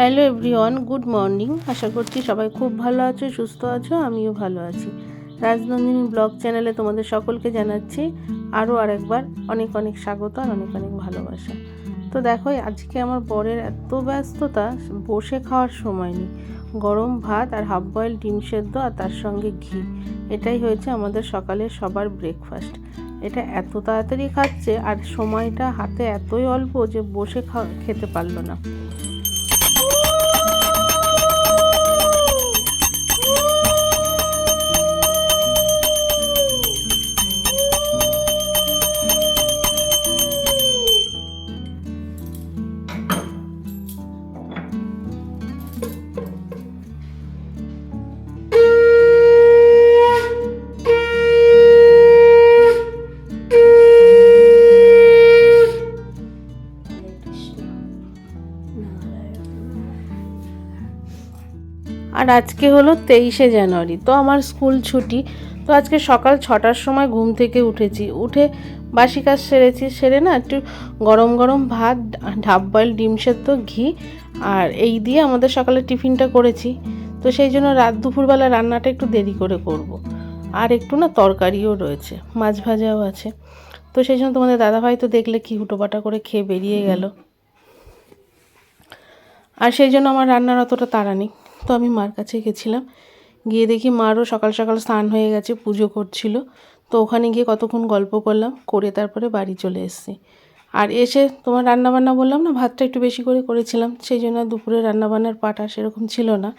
Hello everyone good morning আশা করছি সবাই খুব ভালো আছো, সুস্থ আছো, আমিও ভালো আছি। রাজনন্দিনী ব্লগ চ্যানেলে তোমাদের সকলকে জানাচ্ছি আরও আরেকবার অনেক অনেক স্বাগত আর অনেক অনেক ভালোবাসা। তো দেখো, আজকে আমার বরের এত ব্যস্ততা, বসে খাওয়ার সময় নেই। গরম ভাত আর হাফ বয়েল ডিম সেদ্ধ আর তার সঙ্গে ঘি। এটাই হয়েছে আমাদের সকালের সবার ব্রেকফাস্ট এটা এত তাড়াতাড়ি খাচ্ছে আর সময়টা হাতে এতই অল্প যে বসে খেতে পারল না। আর আজকে হলো তেইশে জানুয়ারি, তো আমার স্কুল ছুটি। তো আজকে সকাল ছটার সময় ঘুম থেকে উঠেছি। উঠে বাসি কাজ সেরেছি, সেরে না একটু গরম গরম ভাত ঢাব বয়েল, ডিম সেদ্ধ, ঘি আর এই দিয়ে আমাদের সকালে টিফিনটা করেছি। তো সেই জন্য রাত দুপুরবেলা রান্নাটা একটু দেরি করে করব। আর একটু না তরকারিও রয়েছে, মাছ ভাজাও আছে। তো সেই জন্য তোমাদের দাদাভাই তো দেখলে কি হুটোপাটা করে খেয়ে বেরিয়ে গেল। আর সেই জন্য আমার রান্নার অতটা তাড়া নেই। তো আমি মার কাছে গেছিলাম। গিয়ে দেখি মারও সকাল সকাল স্নান হয়ে গেছে, পুজো করছিল। তো ওখানে গিয়ে কতক্ষণ গল্প করলাম, করে তারপরে বাড়ি চলে এসেছি। আর এসে তোমার রান্নাবান্না বললাম না, ভাতটা একটু বেশি করে করেছিলাম, সেই জন্য দুপুরে রান্নাবান্নার পাটা সেরকম ছিল না।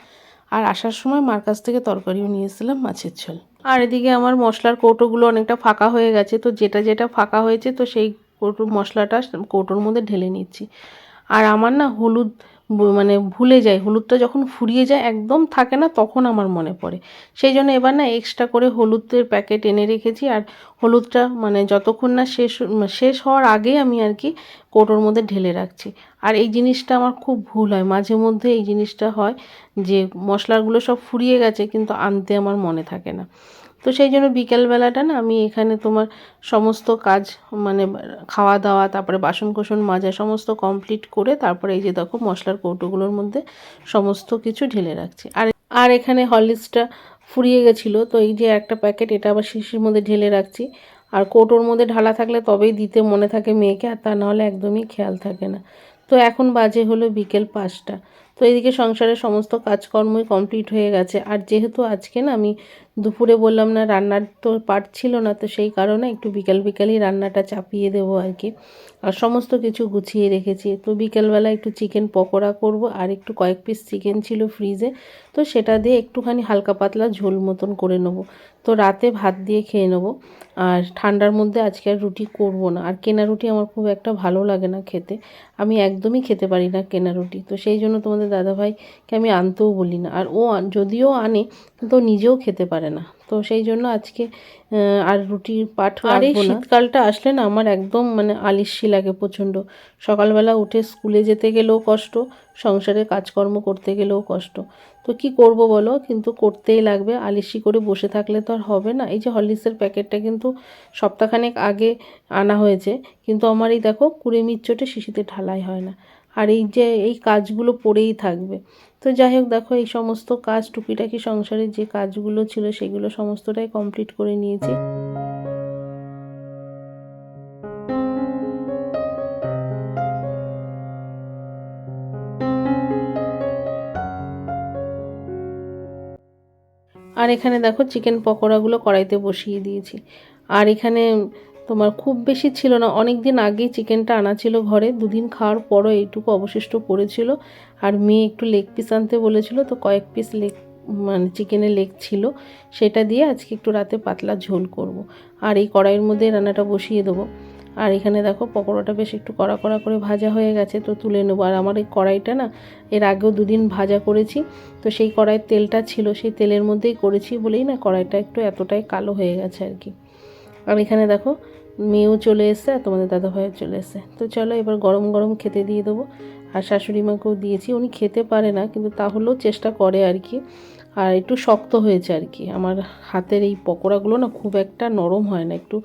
আর আসার সময় মার কাছ থেকে তরকারিও নিয়ে এসেছিলাম মাছের ঝোল। আর এদিকে আমার মশলার কৌটোগুলো অনেকটা ফাঁকা হয়ে গেছে, তো যেটা যেটা ফাঁকা হয়েছে, তো সেই কৌটো মশলাটা কৌটোর মধ্যে ঢেলে নিচ্ছি। আর আমার না হলুদ মানে ভুলে যাই হলুদটা যখন ফুরিয়ে যায়, একদম থাকে না, তখন আমার মনে পড়ে। সেই জন্য এবার না এক্সট্রা করে হলুদের প্যাকেট এনে রেখেছি, আর হলুদটা মানে যতক্ষণ না শেষ শেষ হওয়ার আগেই আমি আর কি কৌটোর মধ্যে ঢেলে রাখছি। আর এই জিনিসটা আমার খুব ভুল হয়, মাঝে মধ্যে এই জিনিসটা হয় যে মশলাগুলো সব ফুরিয়ে গেছে, কিন্তু আনতে আমার মনে থাকে না। তো সেই জন্য বিকেলবেলাটা না আমি এখানে তোমার সমস্ত কাজ মানে খাওয়া দাওয়া, তারপরে বাসন কোসন মাজা সমস্ত কমপ্লিট করে তারপরে এই যে দেখো মশলার কৌটোগুলোর মধ্যে সমস্ত কিছু ঢেলে রাখছি। আর আর এখানে হরলিক্সটা ফুরিয়ে গেছিল, তো এই যে একটা প্যাকেট এটা আবার শিশির মধ্যে ঢেলে রাখছি। আর কৌটোর মধ্যে ঢালা থাকলে তবেই দিতে মনে থাকে মেয়েকে, আর তা নাহলে একদমই খেয়াল থাকে না। তো এখন বাজে হলো বিকেল পাঁচটা। তো এদিকে সংসারের সমস্ত কাজকর্মই কমপ্লিট হয়ে গেছে। আর যেহেতু আজকে না আমি দুপুরে বললাম না রান্নার তো পার্ট ছিল না, তো সেই কারণে একটু বিকেল বিকেলই রান্নাটা চাপিয়ে দেবো আর কি। আর সমস্ত কিছু গুছিয়ে রেখেছি। তো বিকেলবেলা একটু চিকেন পকোড়া করব আর একটু কয়েক পিস চিকেন ছিল ফ্রিজে তো সেটা দিয়ে একটুখানি হালকা পাতলা ঝোল মতন করে নেব। তো রাতে ভাত দিয়ে খেয়ে নেব। আর ঠান্ডার মধ্যে আজকে আর রুটি করব না। আর কেনা রুটি আমার খুব একটা ভালো লাগে না খেতে। আমি একদমই খেতে পারি না কেনা রুটি। তো সেই জন্য তোমাদের দাদাভাইকে আমি আনতেও বলি না আর ও যদিও আনে কিন্তু ও নিজেও খেতে পারে না। তো সেই জন্য আজকে আর রুটির পাঠ আর এই শীতকালটা আসলে না আমার একদম মানে আলিস্যি লাগে প্রচণ্ড। সকালবেলা উঠে স্কুলে যেতে গেলেও কষ্ট সংসারে কাজকর্ম করতে গেলেও কষ্ট। তো কি করব বলো? কিন্তু করতেই লাগবে। আলিস্যি করে বসে থাকলে তো আর হবে না। এই যে হরলিক্সের প্যাকেটটা কিন্তু সপ্তাহখানেক আগে আনা হয়েছে। কিন্তু আমার এই দেখো কুড়েমির চোটে শিশিতে ঢালাই হয় না। আর এই যে, এই কাজগুলো পড়েই থাকবে। তো যাই হোক, দেখো এই সমস্ত কাজ, টুকিটাকি সংসারের যে কাজগুলো ছিল সেগুলো সমস্তটাই কমপ্লিট করে নিয়েছি। আর এখানে দেখো চিকেন পকোড়াগুলো কড়াইতে বসিয়ে দিয়েছি। আর এখানে তোমার খুব বেশি ছিল না। অনেক দিন আগেই চিকেনটা আনা ছিল ঘরে। দুদিন খাওয়ার পরও এইটুকু অবশিষ্ট পড়েছিল। আর মেয়ে একটু লেগ পিস আনতে বলেছিল, তো কয়েক পিস লেগ মানে চিকেনের লেগ ছিল। সেটা দিয়ে আজকে একটু রাতে পাতলা ঝোল করব। আর এই কড়াইয়ের মধ্যে রান্নাটা বসিয়ে দেবো। আর এখানে দেখো পকোড়াটা বেশ একটু কড়া কড়া করে ভাজা হয়ে গেছে, তো তুলে নেব। আর আমার এই কড়াইটা না, এর আগেও দুদিন ভাজা করেছি, তো সেই কড়াইয়ের তেলটা ছিল। সেই তেলের মধ্যেই করেছি বলেই না কড়াইটা একটু এতটাই কালো হয়ে গেছে আর কি। আর এখানে দেখো মেয়েও চলে এসছে আর তোমাদের দাদা ভাইও চলে এসছে। তো চলো এবার গরম গরম খেতে দিয়ে দেবো। আর শাশুড়ি মাকেও দিয়েছি। উনি খেতে পারে না, কিন্তু তাহলেও চেষ্টা করে আর কি। আর একটু শক্ত হয়েছে আর কি। আমার হাতের এই পকোড়াগুলো না খুব একটা নরম হয় না। একটু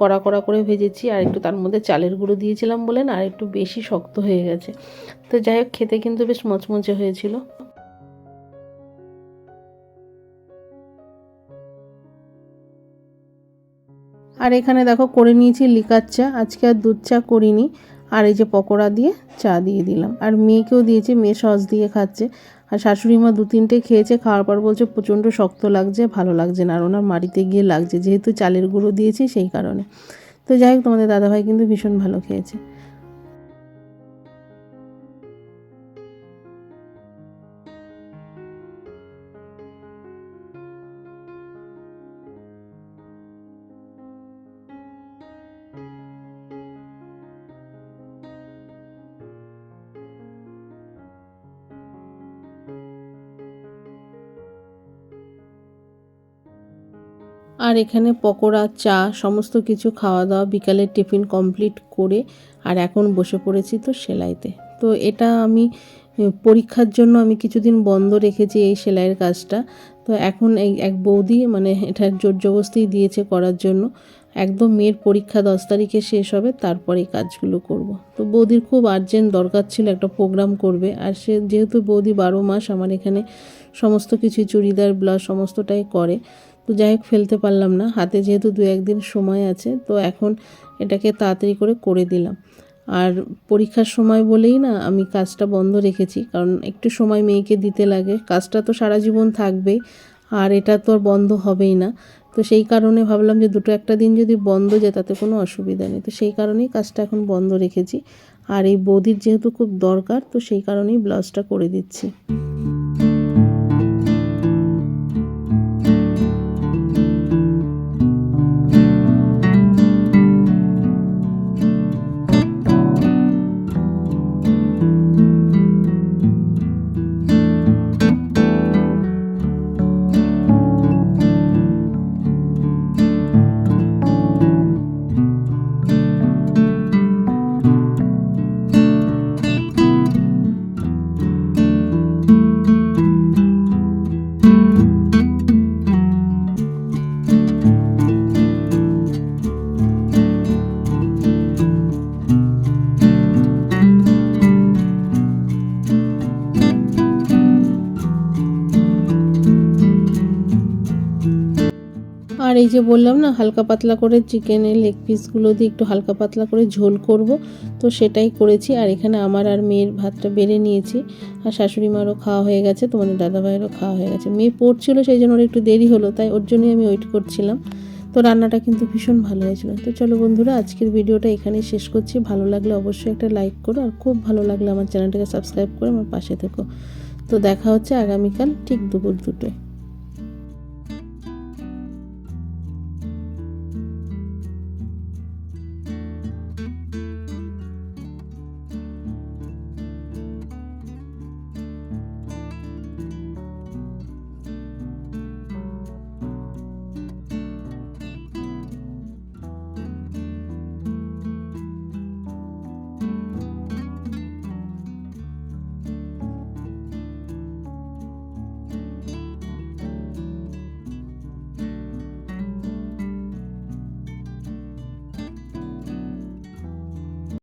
কড়া কড়া করে ভেজেছি আর একটু তার মধ্যে চালের গুঁড়ো দিয়েছিলাম বলে না, আর একটু বেশি শক্ত হয়ে গেছে। তো যাই হোক, খেতে কিন্তু বেশ মচমচে হয়েছিল। আর এখানে দেখো করে নিয়েছি লিকার চা। আজকে আর দুধ চা করিনি। আর এই যে পকোড়া দিয়ে চা দিয়ে দিলাম। আর মেয়েকেও দিয়েছে, মেয়ে সস দিয়ে খাচ্ছে। আর শাশুড়ি মা দু তিনটে খেয়েছে, খাওয়ার পর বলছে, প্রচণ্ড শক্ত লাগছে, ভালো লাগছে না। আর ওনার মাড়িতে গিয়ে লাগছে। যেহেতু চালের গুঁড়ো দিয়েছি সেই কারণে। তো যাই হোক, তোমাদের দাদাভাই কিন্তু ভীষণ ভালো খেয়েছে। আর এখানে পকোড়া, চা, সমস্ত কিছু খাওয়া দাওয়া বিকালের টিফিন কমপ্লিট করে আর এখন বসে পড়েছি তো সেলাইতে। তো এটা আমি পরীক্ষার জন্য আমি কিছুদিন বন্ধ রেখেছি এই সেলাইয়ের কাজটা। তো এখন এই এক বৌদি মানে এটা জোর জবস্তি দিয়েছে করার জন্য। একদম মেয়ের পরীক্ষা দশ তারিখে শেষ হবে, তারপরে কাজগুলো করব। তো বৌদির খুব আর্জেন্ট দরকার ছিল, একটা প্রোগ্রাম করবে। আর সে যেহেতু বৌদি বারো মাস আমার এখানে সমস্ত কিছু চুড়িদার, ব্লাউজ, সমস্তটাই করে তো যাই হোক, ফেলতে পারলাম না। হাতে যেহেতু দু একদিন সময় আছে, তো এখন এটাকে তাড়াতাড়ি করে করে দিলাম। আর পরীক্ষার সময় বলেই না, আমি কাজটা বন্ধ রেখেছি, কারণ একটু সময় মেয়েকে দিতে লাগে। কাজটা তো সারা জীবন থাকবেই, আর এটা তো আর বন্ধ হবেই না। তো সেই কারণে ভাবলাম যে দুটো একটা দিন যদি বন্ধ যায়, তাতে কোনো অসুবিধা নেই। তো সেই কারণেই কাজটা এখন বন্ধ রেখেছি। আর এই বৌদির যেহেতু খুব দরকার, তো সেই কারণেই ব্লাউজটা করে দিচ্ছি। আর এই যে বললাম না, হালকা পাতলা করে চিকেনের লেগ পিসগুলো দিয়ে একটু হালকা পাতলা করে ঝোল করব। তো সেটাই করেছি। আর এখানে আমার আর মেয়ের ভাতটা বেড়ে নিয়েছি। আর শাশুড়ি মারও খাওয়া হয়ে গেছে তোমাদের দাদাভাইয়েরও খাওয়া হয়ে গেছে। মেয়ে পড়ছিল, সেই জন্য ওর একটু দেরি হলো, তাই ওর জন্যই আমি ওয়েট করছিলাম। তো রান্নাটা কিন্তু ভীষণ ভালো হয়েছিল। তো চলো বন্ধুরা, আজকের ভিডিওটা এখানেই শেষ করছি। ভালো লাগলে অবশ্যই একটা লাইক করো, আর খুব ভালো লাগলে আমার চ্যানেলটাকে সাবস্ক্রাইব করে আমার পাশে থেকো। তো দেখা হচ্ছে আগামীকাল ঠিক দুপুর দুটোয়।